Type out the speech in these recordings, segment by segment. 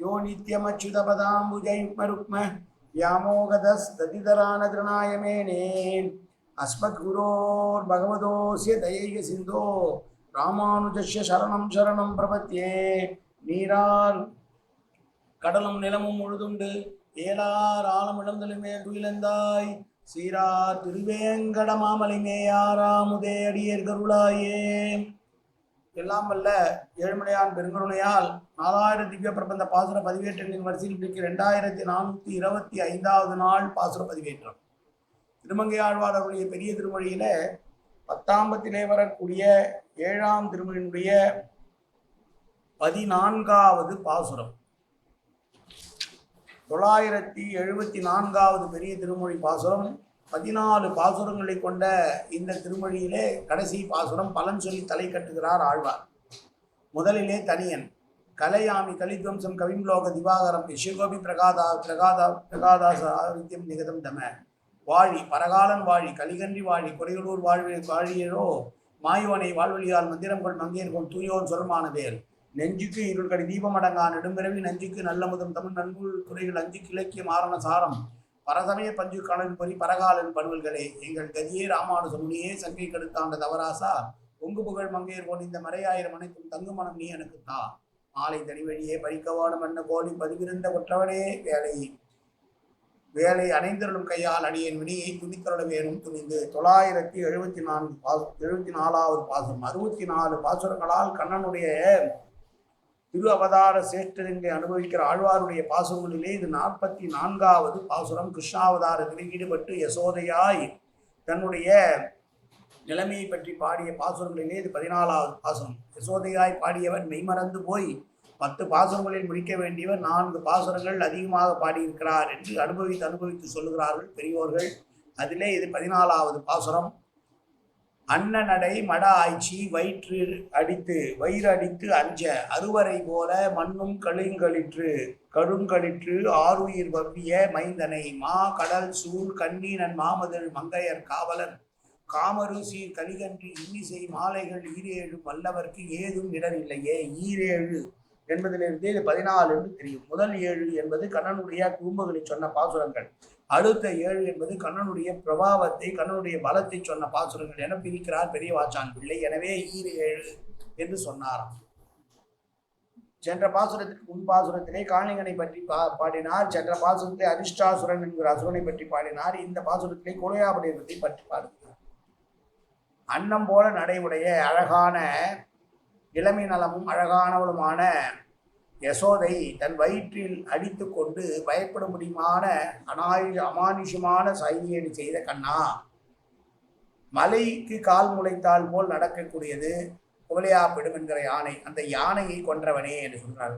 யோ நித்யமச்சுதபதாம்புஜயுக்மருக்ம வியாமோகதஸ்ததிதரானதனாய மேனே அஸ்மத்குரோர் பகவதோசிய தயைய சிந்தோ ராமானுஜஸ்ய சரணம் சரணம் பிரபத்தியே நீரால் கடலும் நிலமும் முழுதுண்டு ஏலார் ஆழமிழந்தலுமே துயிலந்தாய்। சீரார் திருவேங்கடமாமலை மேயாராமுதே அடியேர் கருளாயே எல்லாம் வல்ல ஏழ்மலையான் பெருங்கருணையால் நாலாயிரம் திவ்ய பிரபந்த பாசுர பதிவேற்றங்களின் வரிசையில் இன்றைக்கு ரெண்டாயிரத்தி நானூற்றி இருபத்தி ஐந்தாவது நாள் பாசுர பதிவேற்றம். திருமங்கையாழ்வார் அவருடைய பெரிய திருமொழியில பத்தாம்பத்திலே வரக்கூடிய ஏழாம் திருமொழியினுடைய பதினான்காவது பாசுரம். தொள்ளாயிரத்தி எழுபத்தி நான்காவது பெரிய திருமொழி பாசுரம். பதினாலு பாசுரங்களை கொண்ட இந்த திருமொழியிலே கடைசி பாசுரம் பலன் சொல்லி தலை கட்டுகிறார் ஆழ்வார். முதலிலே தனியன் கலையாமி கலித்வம்சம் கவிம்லோக திவாகரம் சிவகோபி பிரகாதா பிரகாதா பிரகாதாச ஆதித்யம் நிகதம் தம. வாழி பரகாலன் வாழி கலிகன்றி வாழி குறைகளூர் வாழ்வி வாழியரோ மாயுவனை வாழ்வழியால் மந்திரம் கொள் மங்கையர்கொள் தூயோன் சொல்மான வேல். நெஞ்சுக்கு இருள்கடி தீபமடங்கா நெடும்பிறவி நஞ்சுக்கு நல்ல முதம் தமிழ் நன்குள் துறைகள் அஞ்சுக்கு இலக்கியம் ஆரண சாரம். பரசமய பஞ்சு கணல் பொறி பரகாலன் பணுவல்களே எங்கள் கதியே ராமானுஜமுனியே சங்கை கடுத்தாண்ட தவராசா. பொங்கு புகழ் மங்கையர் போல் இந்த மறையாயிரம் அனைத்தும் தங்கு மனம் நீ எனக்கு தா. மாலை தனி வழியே பறிக்கவாடும் என்ன கோடி பதிவிருந்த ஒற்றவனே வேலை. வேலை அணைந்தருளும் கையால் அடியேன் வினியை துணித்தருட வேணும் துணிந்து. தொள்ளாயிரத்தி எழுபத்தி நான்கு பாசு எழுபத்தி நாலாவது பாசுரம் அறுபத்தி நாலு பாசுரங்களால் கண்ணனுடைய திரு அவதார சேஷ்டங்களை அனுபவிக்கிற ஆழ்வாருடைய பாசுரங்களிலே இது நாற்பத்தி நான்காவது பாசுரம். கிருஷ்ணாவதாரத்தில் ஈடுபட்டு யசோதையாய் தன்னுடைய நிலைமையை பற்றி பாடிய பாசுரங்களிலே இது பதினாலாவது பாசுரம். யசோதையாய் பாடியவன் மெய்மறந்து போய் பத்து பாசுரங்களில் முடிக்க வேண்டியவர் நான்கு பாசுரங்கள் அதிகமாக பாடியிருக்கிறார் என்று அனுபவித்து அனுபவித்து சொல்லுகிறார்கள் பெரியோர்கள். அதிலே இது பதினாலாவது பாசுரம். அன்னநடை மட ஆய்ச்சி வயிற்று அடித்து வயிறு அடித்து அஞ்ச அறுவரை போல மண்ணும் கழுங்கழிற்று கழுங்களிற்று ஆறுயிர் வவ்விய மைந்தனை மா கடல் சூழ் கண்ணீனன் மாமதல் மங்கையர் காவலன் காமரு சீர் கலிகன்று இன்னிசை மாலைகள் ஈரேழு வல்லவர்க்கு ஏதும் இடரில்லையே ஈரேழு என்பதிலிருந்து இது பதினாலு என்று தெரியும். முதல் ஏழு என்பது கண்ணனுடைய குறும்புகளை சொன்ன பாசுரங்கள். அடுத்த ஏழு என்பது கண்ணனுடைய பிரபாவத்தை கண்ணனுடைய பலத்தை சொன்ன பாசுரங்கள் என பிரிக்கிறார் பெரிய வாச்சான் பிள்ளை. எனவே ஈரு ஏழு என்று சொன்னாராம். சென்ற பாசுரத்திற்கு முன் பாசுரத்திலே காளிங்கனை பற்றி பா பாடினார். சென்ற பாசுரத்திலே அதிர்ஷ்டாசுரன் என்கிற அசுரனை பற்றி பாடினார். இந்த பாசுரத்திலே குலையாபடியத்தை பற்றி பாடுகிறார். அன்னம் போல நடைமுடைய அழகான இளமை நலமும் அழகானவளுமான யசோதை தன் வயிற்றில் அடித்து கொண்டு பயப்படும்படியான அனாயு அமானுஷமான சைனியடி செய்த கண்ணா. மலைக்கு கால் முளைத்தால் போல் நடக்கக்கூடியது குவலையாப்பிடும் என்கிற யானை. அந்த யானையை கொன்றவனே என்று சொன்னார்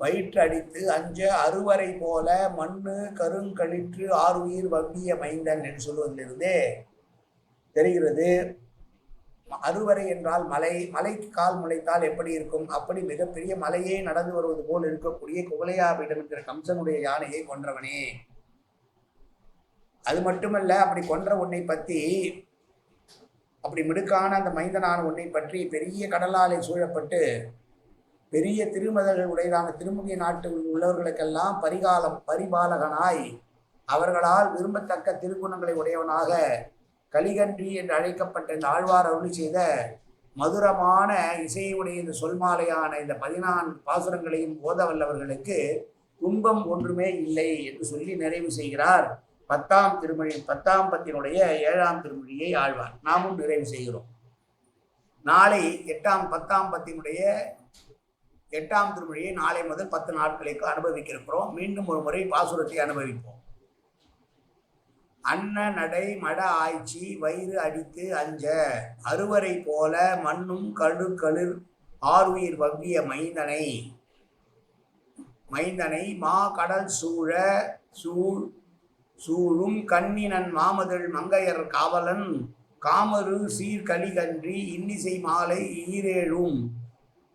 வயிற்று அடித்து அஞ்ச அறுவரை போல மண்ணு கருங்களிற்று ஆறுயிர் வவ்விய மைந்தன் என்று சொல்வதிலிருந்தே தெரிகிறது. அறுவரை என்றால் மலை மலைக்கு கால் முளைத்தால் எப்படி இருக்கும்? அப்படி மிகப்பெரிய மலையே நடந்து வருவது போல் இருக்கக்கூடிய குவலையாவிடம் என்கிற கம்சனுடைய யானையை கொன்றவனே. அது மட்டுமல்ல அப்படி கொன்ற உன்னை பற்றி அப்படி மிடுக்கான அந்த மைந்தனான உன்னை பற்றி பெரிய கடலாலை சூழப்பட்டு பெரிய திருமதர்கள் உடையதான திருமுகிய நாட்டில் உள்ளவர்களுக்கெல்லாம் பரிகாலம் பரிபாலகனாய் அவர்களால் விரும்பத்தக்க திருக்குணங்களை உடையவனாக கலிகன்றி என்று அழைக்கப்பட்ட இந்த ஆழ்வார் அருளி செய்த மதுரமான இசையுடைய இந்த சொல்மாலையான இந்த பதினான்கு பாசுரங்களையும் ஓத வல்லவர்களுக்கு துன்பம் ஒன்றுமே இல்லை என்று சொல்லி நிறைவு செய்கிறார். பத்தாம் திருமொழி பத்தாம் பத்தினுடைய ஏழாம் திருமொழியை ஆழ்வார். நாமும் நிறைவு செய்கிறோம். நாளை எட்டாம் பத்தாம் பத்தினுடைய எட்டாம் திருமொழியை நாளை முதல் பத்து நாட்களுக்கு அனுபவிக்கிறோம். மீண்டும் ஒரு முறை பாசுரத்தை அனுபவிப்போம். அன்ன நடை மட ஆய்ச்சி வயிறு அடித்து அஞ்ச. அறுவரை போல மண்ணும் கழு களிர் ஆறுயிர் வவ்விய மைந்தனை. மைந்தனை மா கடல் சூழ சூழ் சூழும் கண்ணினன் மாமதள் மங்கையர் காவலன். காமரு சீர்கலிகன்றி இன்னிசை மாலை ஈரேழும்.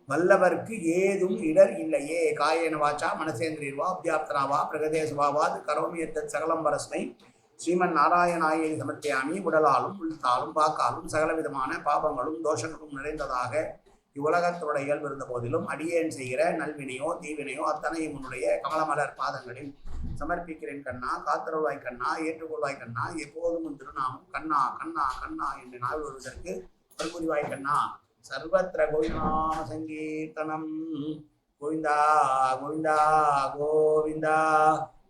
வல்லவர்க்கு ஏதும் இடர் இல்லையே. காயேன வாச்சா மனசேந்திரியர்வா அபியாப்தனாவா பிரகதேசவாவாது கரோமி சகலம் வரஸ்மை. ஸ்ரீமன் நாராயணாயை சமர்ப்பியாமி உடலாலும் உள்தாலும் வாக்காலும் சகலவிதமான பாபங்களும் தோஷங்களும் நிறைந்ததாக இவ்வுலகத்தோட இயல்பு இருந்த போதிலும் அடியேன் செய்கிற நல்வினையோ தீவினையோ அத்தனையும் உன்னுடைய கமலமலர் பாதங்களில் சமர்ப்பிக்கிறேன் கண்ணா காத்திரவாய் கண்ணா ஏற்றுக்கொள்வாய் கண்ணா எப்போதும் திருநாமம் கண்ணா கண்ணா கண்ணா என்று நாள் வருவதற்கு பல்புரிவாய் கண்ணா. சர்வத்திர கோவிநாம சங்கீர்த்தனம். கோவிந்தா கோவிந்தா கோவிந்தா.